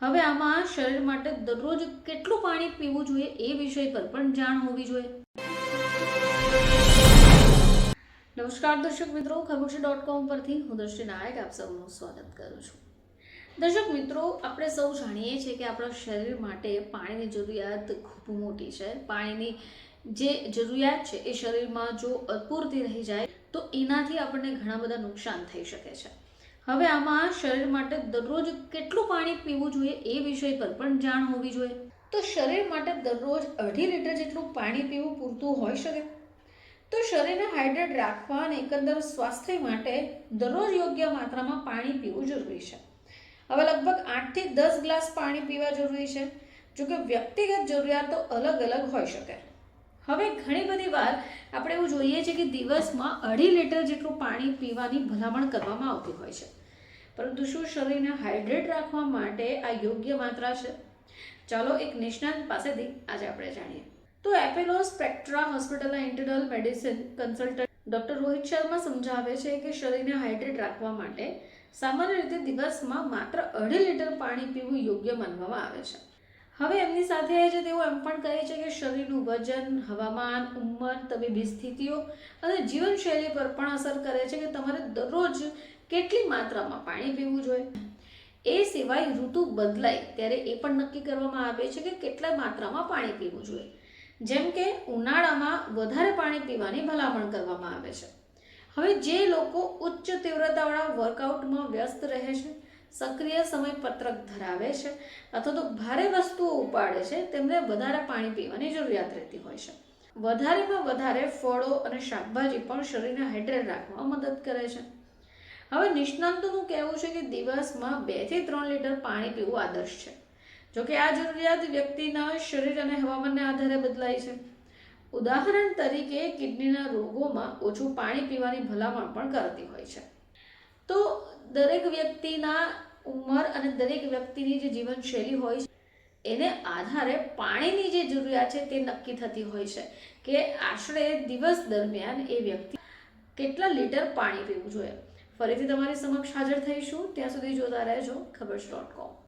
હવે આમાં શરીર માટે દરરોજ કેટલું પાણી પીવું જોઈએ એ વિષય પર પણ જાણ હોવી જોઈએ. નમસ્કાર દર્શક મિત્રો ખબર છે ડોટ કોમ પરથી હું દ્રષ્ટિ નાયક આપ સૌનું સ્વાગત કરું છું. દર્શક મિત્રો, આપણે સૌ જાણીએ છીએ કે આપણા શરીર માટે પાણીની જરૂરિયાત ખૂબ મોટી છે. પાણીની જે જરૂરિયાત છે એ શરીરમાં જો અપૂરતી રહી જાય, તો એનાથી આપણને ઘણા બધા નુકસાન થઈ શકે છે. હવે આમાં શરીર માટે દરરોજ કેટલું પાણી પીવું જોઈએ એ વિષય પર પણ જાણ હોવી જોઈએ. તો શરીર માટે દરરોજ અઢી લીટર જેટલું પાણી પીવું પૂરતું હોઈ શકે? તો શરીરને હાઇડ્રેટ રાખવા અને એકંદર સ્વાસ્થ્ય માટે દરરોજ યોગ્ય માત્રામાં પાણી પીવું જરૂરી છે. હવે લગભગ આઠથી દસ ગ્લાસ પાણી પીવા જરૂરી છે. જો કે વ્યક્તિગત જરૂરિયાતો અલગ અલગ હોઈ શકે. હવે ઘણી બધી વાર આપણે એવું જોઈએ છીએ કે દિવસમાં અઢી લીટર જેટલું પાણી પીવાની ભલામણ કરવામાં આવતી હોય છે. પરંતુ શું શરીરને હાઇડ્રેટ રાખવા માટે આ યોગ્ય માત્રા છે? ચાલો એક નિષ્ણાંત પાસેથી આજે આપણે જાણીએ. તો એપેલો સ્પેક્ટ્રા હોસ્પિટલના internal medicine consultant doctor Rohit Sharma સમજાવે છે કે શરીરને હાઇડ્રેટ રાખવા માટે સામાન્ય રીતે દિવસમાં માત્ર અઢી લીટર પાણી પીવું યોગ્ય માનવામાં આવે છે. હવે એમની સાથે જ તેઓ એમ પણ કહે છે કે શરીરનું વજન, હવામાન, ઉંમર, તબીબી સ્થિતિઓ અને જીવનશૈલી પર પણ અસર કરે છે કે તમારે દરરોજ કેટલી માત્રામાં પાણી પીવું જોઈએ. એ સિવાય ઋતુ બદલાય ત્યારે એ પણ નક્કી કરવામાં આવે છે કે કેટલા માત્રામાં પાણી પીવું જોઈએ. જેમ કે ઉનાળામાં વધારે પાણી પીવાની ભલામણ કરવામાં આવે છે. હવે જે લોકો ઉચ્ચ તીવ્રતાવાળા વર્કઆઉટમાં વ્યસ્ત રહે છે સક્રિય સમયપત્રક ધરાવે છે અથવા તો ભારે વસ્તુઓ ઉપાડે છે, તેમને વધારે પાણી પીવાની જરૂરિયાત રહેતી હોય છે. વધારેમાં વધારે ફળો અને શાકભાજી પણ શરીરને હાઇડ્રેટ રાખવામાં મદદ કરે છે. હવે નિષ્ણાંતોનું કહેવું છે કે દિવસમાં બેથી ત્રણ લીટર પાણી પીવું આદર્શ છે. જોકે આ જરૂરિયાત વ્યક્તિના શરીર અને હવામાનને આધારે બદલાય છે. ઉદાહરણ તરીકે કિડનીના રોગોમાં ઓછું પાણી પીવાની ભલામણ પણ કરતી હોય છે. તો દરેક વ્યક્તિના ઉંમર અને દરેક વ્યક્તિની જે જીવનશૈલી હોય છે, એને આધારે પાણીની જે જરૂરિયાત છે તે નક્કી થતી હોય છે કે આશરે દિવસ દરમિયાન એ વ્યક્તિ કેટલા લીટર પાણી પીવું જોઈએ. ફરીથી તમારી સમક્ષ હાજર થઈશું. ત્યાં સુધી જોતા રહેજો. ખબર ડોટ કોમ